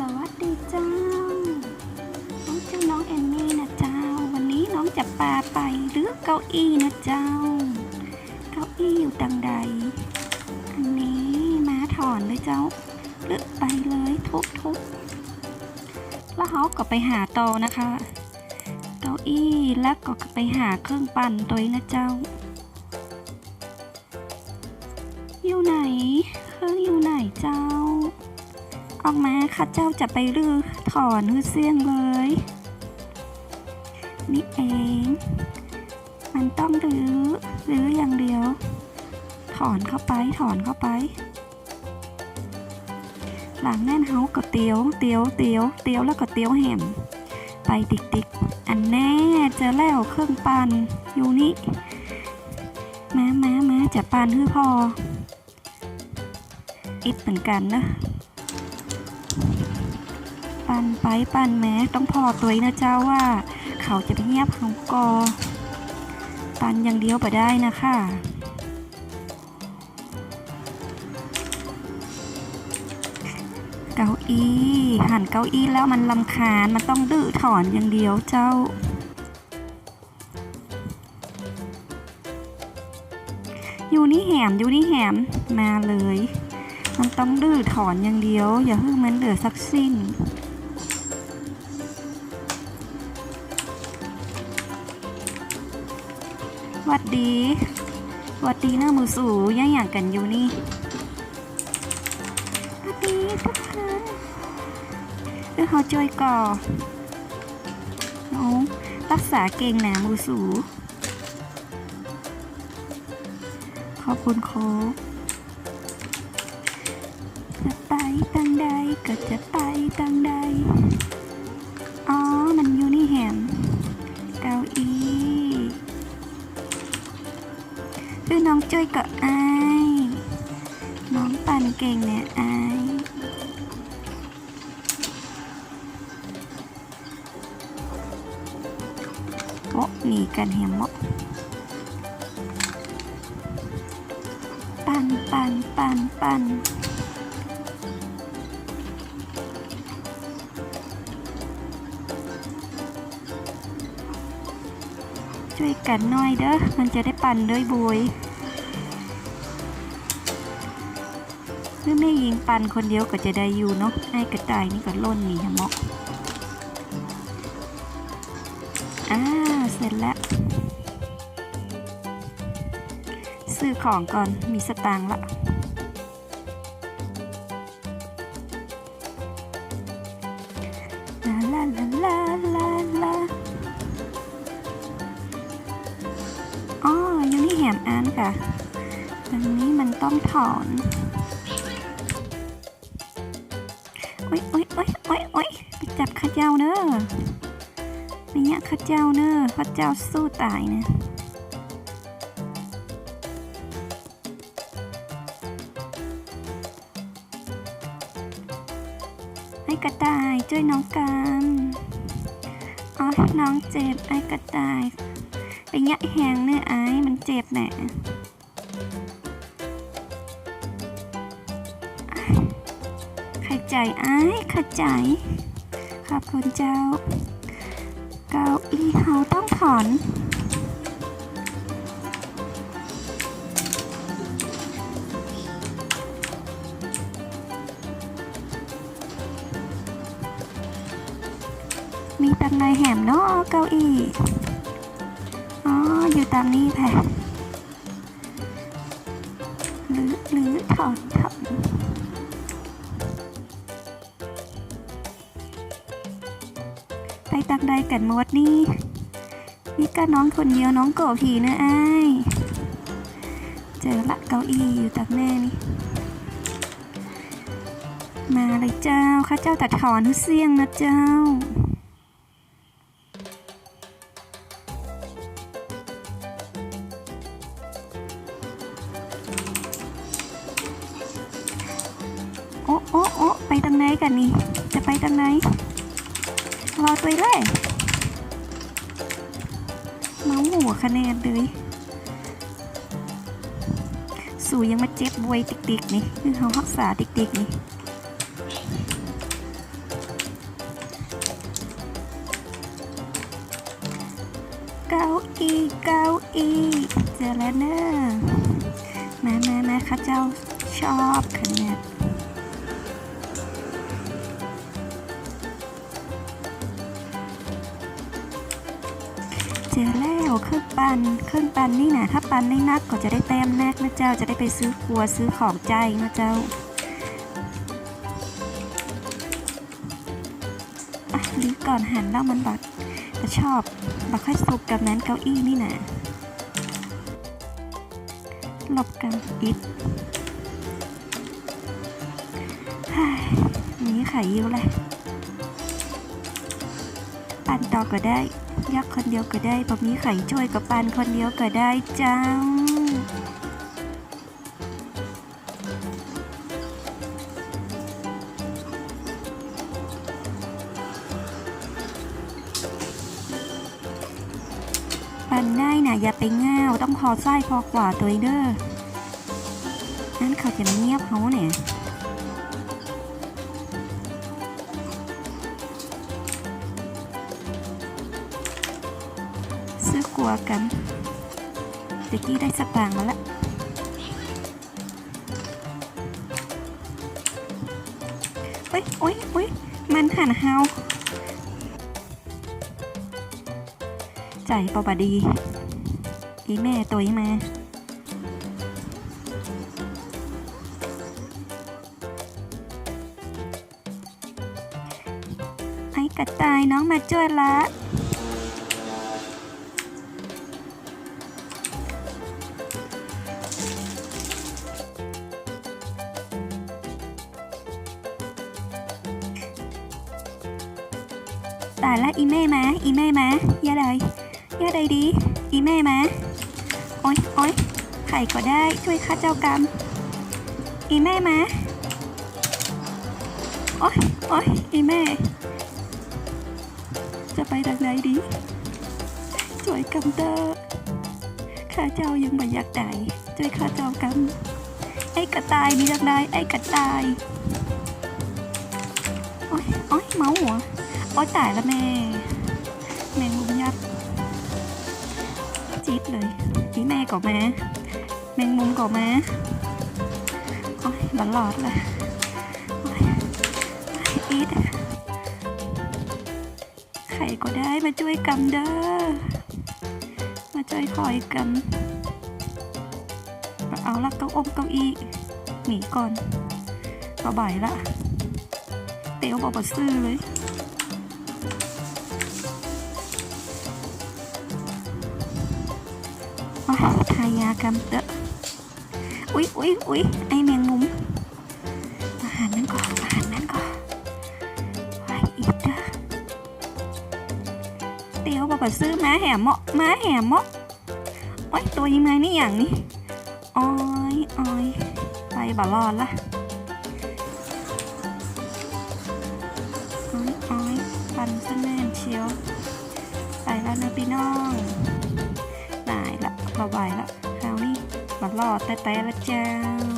สวัสดีเจ้า น้องชื่อน้องเอมมี่นะเจ้า วันนี้น้องจะปาไปหรือเก้าอี้นะเจ้า เก้าอี้อยู่ตังใด อันนี้มาถอนเลยเจ้าหรือไปเลยทุบทุบแล้วเขาก็ไปหาโตนะคะ เก้าอี้แล้วก็ไปหาเครื่องปั่นตัวนะเจ้า ออกมาข้าเจ้าจะไปรื้อถอนฮือเสียงเลย นี่เอง มันต้องรื้อรื้ออย่างเดียว ถอนเข้าไปถอนเข้าไป หลังแน่นเฮาก็เตียวเตียวเตียวเตียวแล้วก็เตียวแหมไปติ๊กติ๊กอันแน่เจอแล้วเครื่องปั่นอยู่นี่มามามาจะปั่นฮือพออิดเหมือนกันนะ ปันไปปันแม้ต้องพอตัวนะเจ้าว่า เขาจะไปเงียบเขากอ ปันอย่างเดียวไปได้นะคะเก้าอี้หันเก้าอี้แล้วมันลำคาญมันต้องดื้อถอนอย่างเดียวเจ้า อยู่นี่แหมอยู่นี่แหมมาเลย มันต้องดื้อถอนอย่างเดียว อย่าให้มันเหลือสักสิ้น วัดดีวัดดีเน้ามือสูย่างอย่างกันอยู่นี่วัดดีทุกคนเออเขาจอยก่อเอารักษาเก่งนะมือสู ขอบคุณโค้กจะไปตังใดก็จะไปตังใด จ้อยกับอายน้องปั่นเก่งเนี่ยอายโอ้หนีกันเหียมเมาะปั่นปั่นปั่นปั่นช่วยกันหน่อยเด้อ มันจะได้ปั่นด้วยบุย หรือไม่ยิงปันคนเดียวก็จะได้อยู่เนาะไอ้กระต่ายนี่ก็ล่นหนีหมอกอ่าเสร็จแล้ว ซื้อของก่อนมีสตางค์ละลาลาลาลาลาอ๋ออยู่นี่แหมอ่านค่ะอันนี้มันต้องถอน อ๊ยโอ๊ยโอ๊ยโอ๊ยโอ๊ยไปจับข้าเจ้าเนอะไม่เนี่ยข้าเจ้าเนอะข้าเจ้าสู้ตายเนะไอ้กระต่ายช่วยน้องกันอ๋อน้องเจ็บไอ้กระต่ายไปยะแหงเนื้อไอ้มันเจ็บแหนะ ใจไอ้เข้าใจ ขอบคุณเจ้า เก้าอี้เฮาต้องถอนมีตังในแหมเนาะเก้าอี้ อ๋อ อยู่ตามนี้แผลหรือ หรือถอนถอน ตักใดกันหมดนี่นี่ก็น้องคนเดียวน้องโกผีนะไอ้เจอละเก้าอี้อยู่ตักแน่นี่ มาเลยเจ้าข้าเจ้าตัดถอนเสียงนะเจ้าโอ้โอ้โอ้ไปทางไหนกันนี่ จะไปทางไหน รอตัวเลยมาหัวคะแนนเลยสู่ยังมาเจ็บบวยติ๊กๆนี่คือเขารักษาติ๊กๆนี่เก้าอีเก้าอีเจอแล้วเนอะมามามาข้าเจ้าชอบคะแนน เจอแล้วเครื่องปันเครื่องปันนี่นะถ้าปันได้นักก็จะได้แต้มแนกนะเจ้าจะได้ไปซื้อครัวซื้อของใจนะเจ้าอะดีก่อนหันแล้วมันบัดแต่ชอบบักค่อยสุกกับนั้นเก้าอี้นี่นะหลบกันอิดฮ่ายนี้ขายยิวเลยปันต่อก็ได้ ยักษ์คนเดียวก็ได้บะมีไข่ช่วยกับปันคนเดียวก็ได้จ้าปันได้นะอย่าไปง่าวต้องพอไส้พอกว่าตัวเด้อนั่นเขาจะเงียบเขาเนี่ย วกันตะกี้ได้สตางค์มาละเฮ้ยโอ้ยโอ้ยมันหันเฮาใจปอบดี อีแม่ตัวอีมาไอ้กระต่ายน้องมาช่วยละ ตายละอีแม่มาอีแม่มาย่าเลยอย่าเลยดี อีแม่มาโอ๊ยโอ๊ยไข่ก็ได้ช่วยข้าเจ้ากรรม อีแม่มาโอ๊ยโอ๊ยอีแม่ จะไปทางไหนดีช่วยกำเตอร์ข้าเจ้ายังไม่อยากได้ช่วยข้าเจ้ากรรมไอ้กระต่ายมีทางใดไอ้กระต่ายโอ๊ยโอ๊ยเมาหัว โอ๊ยตายแล้วแม่ แมงมุมยักษ์จี๊ดเลยนี่แม่ก็มาแมงมุมก็มาโอ๊ยหลอนหลอดเลยอีดใครก็ได้มาช่วยกำเด้อ มาช่วยคอยกันเอาละเก้าอมเก้าอี้หนีก่อนก็บ่ายละเตียวบอกบดซื้อเลย ทายากรรมเตอะอุ๊ยอุ๊ยอุ๊ยไอแมงมุมอาหารนั้นก่อนอาหารนั้นก่อนไว้อีกเด้อเตียวบอกว่าซื้อม้าแห่เหมาะม้าแห่เหมาะโอ๊ยตัวยังไงนี่อย่างนี้อ้ยอ้ยไปบ่รอดละอ้ยอ้ยปันซะแน่นเชียวไปแล้วนะพี่น้อง ตายละพอไหวละคราวนี้บัดรอแต่แต่ละเจ้า